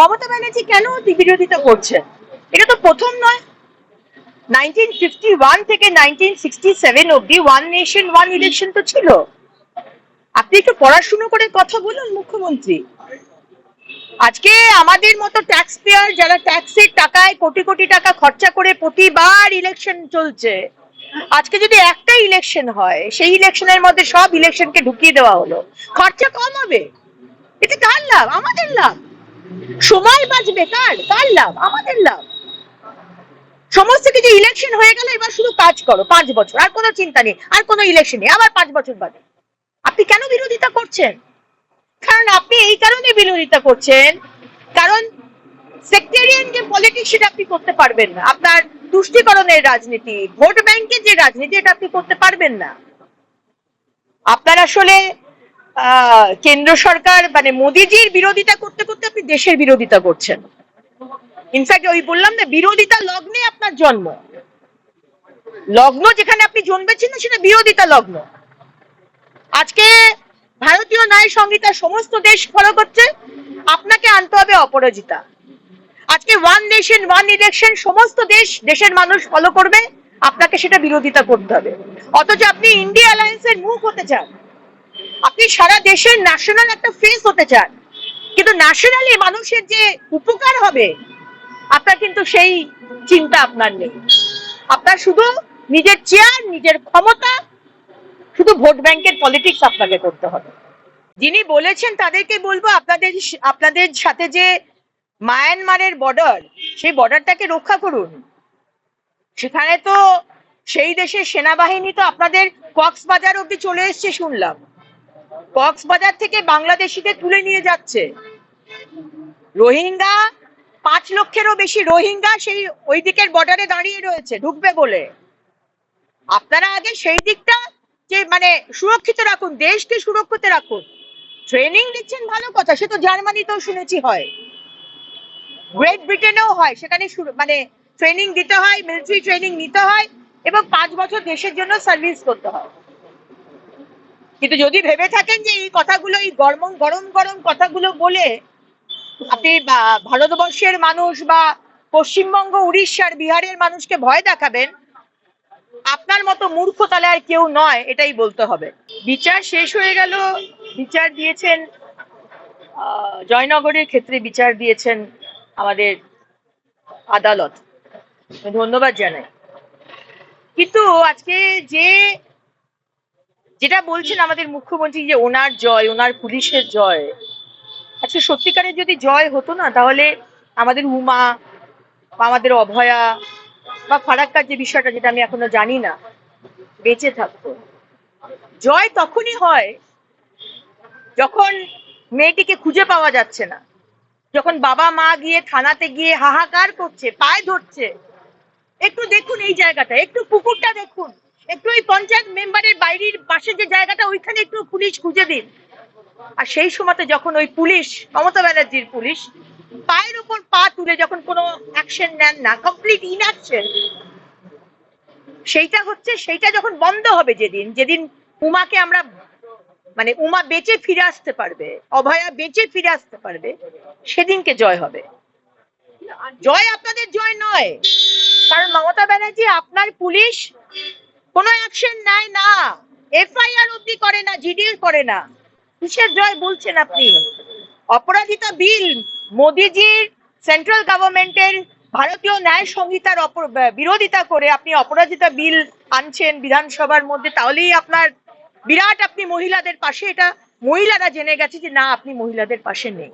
মমতা ব্যানার্জি কেন বিরোধিতা করছেন? এটা তো প্রথম নয়। নাইনটিন ফিফটি ওয়ান থেকে নাইনটিন সিক্সটি সেভেন অব্দি ওয়ান নেশন ওয়ান ইলেকশন তো ছিল। আপনি একটু পড়াশুনো করে কথা বলুন, মুখ্যমন্ত্রী। আজকে আমাদের মতো ট্যাক্স পেয়ার যারা ট্যাক্সের টাকায় কোটি কোটি টাকা খরচা করে প্রতিবার ইলেকশন চলছে, আজকে যদি একটা ইলেকশন হয়, সেই ইলেকশনের মধ্যে সব ইলেকশনকে ঢুকিয়ে দেওয়া হলো। খরচা কম হবে। এতে কার লাভ? আমাদের লাভ। সময় বাঁচবে কার? কার লাভ? আমাদের লাভ। সমস্ত কিছু ইলেকশন হয়ে গেল এবার শুধু কাজ করো, পাঁচ বছর। আর কোনো চিন্তা নেই, আর কোনো ইলেকশন নেই, আবার পাঁচ বছর বাদে। আপনি কেন বিরোধিতা করছেন? কারণ আপনি এই কারণে বিরোধিতা করছেন। কারণ সেক্টেরিয়ান যে পলিটিক্স সেটা আপনি করতে পারবেন না। আপনার তুষ্টিকরণের রাজনীতি, ভোট ব্যাংকের যে রাজনীতি, এটা আপনি করতে পারবেন না। আপনার আসলে কেন্দ্র সরকার মানে মোদিজির বিরোধিতা করতে করতে আপনি দেশের বিরোধিতা করছেন। ইনফ্যাক্ট ওই বললাম না, বিরোধিতা লগ্নে আপনার জন্ম। লগ্ন যেখানে আপনি জন্মেছেন না, সেটা বিরোধিতা লগ্ন। আজকে ভারতীয় ন্যায় সংহিতা সমস্ত দেশ ফলো করছে, আপনাকে আনতে হবে অপরাজিতা। আজকে ওয়ান নেশন ওয়ান ইলেকশন সমস্ত দেশ দেশের মানুষ ফলো করবে, আপনাকে সেটা বিরোধিতা করতে হবে। অথচ আপনি ইন্ডিয়া অ্যালায়েন্সের মুখ হতে চান। আপনি সারা দেশের ন্যাশনাল একটা ফেস হতে চান। কিন্তু ন্যাশনালি মানুষের যে উপকার হবে, আপনার কিন্তু সেই চিন্তা আপনার নেই। আপনার শুধু নিজের চেয়ার নিজের ক্ষমতা, শুধু ভোট ব্যাংকের পলিটিক্স আপনাকে করতে হবে। যিনি বলেছেন তাদেরকে বলব, আপনাদের আপনাদের সাথে যে মায়ানমারের বর্ডার সেই বর্ডারটাকে রক্ষা করুন। সেখানে তো সেই দেশের সেনাবাহিনী তো আপনাদের কক্সবাজার অব্দি চলে এসছে শুনলাম। কক্সবাজার থেকে বাংলাদেশিদের তুলে নিয়ে যাচ্ছে। রোহিঙ্গা, পাঁচ লক্ষেরও বেশি রোহিঙ্গা সেই ওই দিকের বর্ডারে দাঁড়িয়ে রয়েছে, ঢুকবে বলে। আপনারা আগে সেই দিকটা যে মানে সুরক্ষিত রাখুন, দেশকে সুরক্ষিত রাখুন। ট্রেনিং দিচ্ছেন ভালো কথা, সে তো জার্মানিতেও শুনেছি হয়। গ্রেট ব্রিটেনেও হয়, সেখানে মানে ট্রেনিং দিতে হয় মিলিটারি ট্রেনিং নিতে হয় এবং পাঁচ বছর দেশের জন্য সার্ভিস করতে হয়। কিন্তু যদি ভেবে থাকেন যে এই কথাগুলো, এই গরম গরম গরম কথাগুলো বলে আপনি ভারতবর্ষের মানুষ বা পশ্চিমবঙ্গ, উড়িষ্যার, বিহারের মানুষকে ভয় দেখাবেন, আপনার মতো মূর্খ তাহলে আর কেউ নয়, এটাই বলতে হবে। বিচার শেষ হয়ে গেল, বিচার দিয়েছেন জয়নগরের ক্ষেত্রে বিচার দিয়েছেন আমাদের আদালত। ধন্যবাদ জানাই। কিন্তু আজকে যে যেটা বলছেন আমাদের মুখ্যমন্ত্রী যে ওনার জয় ওনার পুলিশের জয়। আচ্ছা সত্যিকারের যদি জয় হতো না তাহলে আমাদের উমা বা আমাদের অভয়া বা ফারাক্কার যে বিষয়টা যেটা আমি এখনও জানি না বেঁচে থাকতো। জয় তখনই হয় যখন মেয়েটিকে খুঁজে পাওয়া যাচ্ছে না। যখন বাবা মা গিয়ে থানাতে গিয়ে হাহাকার করছে পায়ে ধরছে। একটু দেখুন এই জায়গাটা একটু পুকুরটা দেখুন। একটু ওই পঞ্চায়েত মেম্বারের বাইরের পাশে যে জায়গাটা, ওইখানে একটু পুলিশ খুঁজে দিন। আর সেই সময়তে যখন ওই পুলিশ, মমতা ব্যানার্জির পুলিশ, পায়ের উপর পা তুলে যখন কোনো অ্যাকশন নেন না কমপ্লিট ইনঅ্যাকশন সেইটা হচ্ছে, সেইটা যখন বন্ধ হবে যেদিন যেদিন উমাকে আমরা মানে উমা বেঁচে ফিরে আসতে পারবে, অভয়া বেঁচে ফিরে আসতে পারবে, সেদিনকে জয় হবে। জয় আপনাদের জয় নয়। কারণ মমতা ব্যানার্জি আপনার পুলিশ কোনো অ্যাকশন নেয় না। এফআইআর অব্দি করে না জিডির করে না। কিসের জয় বলছেন আপনি? অপরাধিতা বিল, মোদিজির সেন্ট্রাল গভর্নমেন্টের ভারতীয় ন্যায় সংহিতার বিরোধিতা করে আপনি অপরাধিতা বিল আনছেন বিধানসভার মধ্যে, তাহলেই আপনার বিরাট আপনি মহিলাদের পাশে। এটা মহিলারা জেনে গেছে যে না, আপনি মহিলাদের পাশে নেই।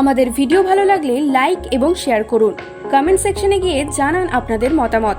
আমাদের ভিডিও ভালো লাগলে লাইক এবং শেয়ার করুন। কমেন্ট সেকশনে গিয়ে জানান আপনাদের মতামত।